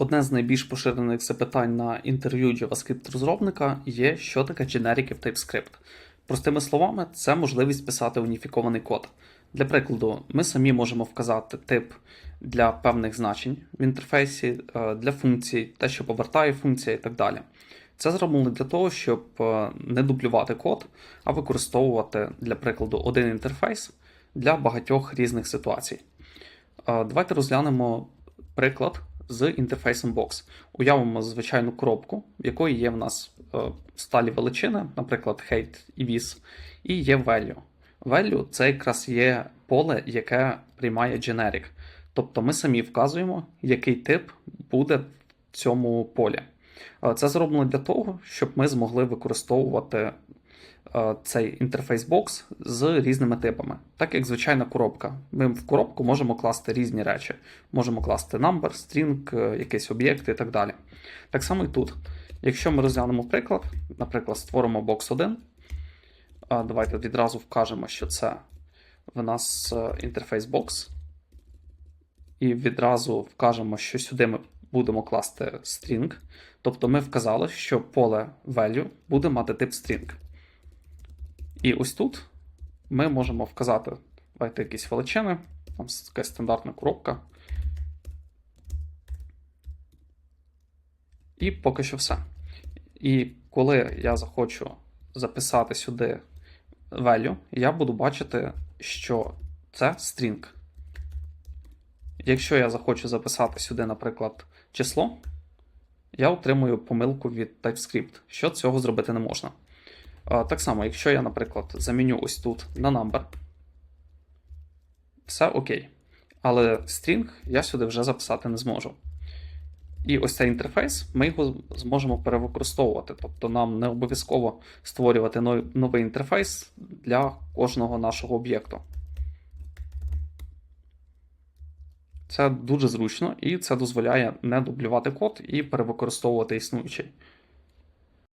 Одне з найбільш поширених запитань на інтерв'ю JavaScript розробника є, що таке дженерики в TypeScript. Простими словами, це можливість писати уніфікований код. Для прикладу, ми самі можемо вказати тип для певних значень в інтерфейсі, е, для функцій, те, що повертає функція і так далі. Це зроблено для того, щоб е, не дублювати код, а використовувати, для прикладу, один інтерфейс для багатьох різних ситуацій. Е, Давайте розглянемо приклад з інтерфейсом Box. Уявимо звичайну коробку, в якої є в нас е, сталі величини, наприклад, height і viz, і є value. Value це якраз є поле, яке приймає generic. Тобто ми самі вказуємо, який тип буде в цьому полі. Е, Це зроблено для того, щоб ми змогли використовувати цей інтерфейс бокс з різними типами. Так як звичайна коробка. Ми в коробку можемо класти різні речі. Можемо класти number, string, е, якийсь об'єкт і так далі. Так само і тут. Якщо ми розглянемо приклад, наприклад, створимо box 1. Давайте відразу вкажемо, що це в нас е, інтерфейс бокс. І відразу вкажемо, що сюди ми будемо класти string. Тобто ми вказали, що поле value буде мати тип string. І ось тут ми можемо вказати давайте якісь величини, там якась стандартна коробка. І поки що все. І коли я захочу записати сюди value, я буду бачити, що це string. Якщо я захочу записати сюди, наприклад, число, я отримую помилку від TypeScript, що цього зробити не можна. Так само, якщо я, наприклад, заміню ось тут на number, все окей. Але string я сюди вже записати не зможу. І ось цей інтерфейс, ми його зможемо перевикористовувати. Тобто нам не обов'язково створювати новий інтерфейс для кожного нашого об'єкту. Це дуже зручно і це дозволяє не дублювати код і перевикористовувати існуючий.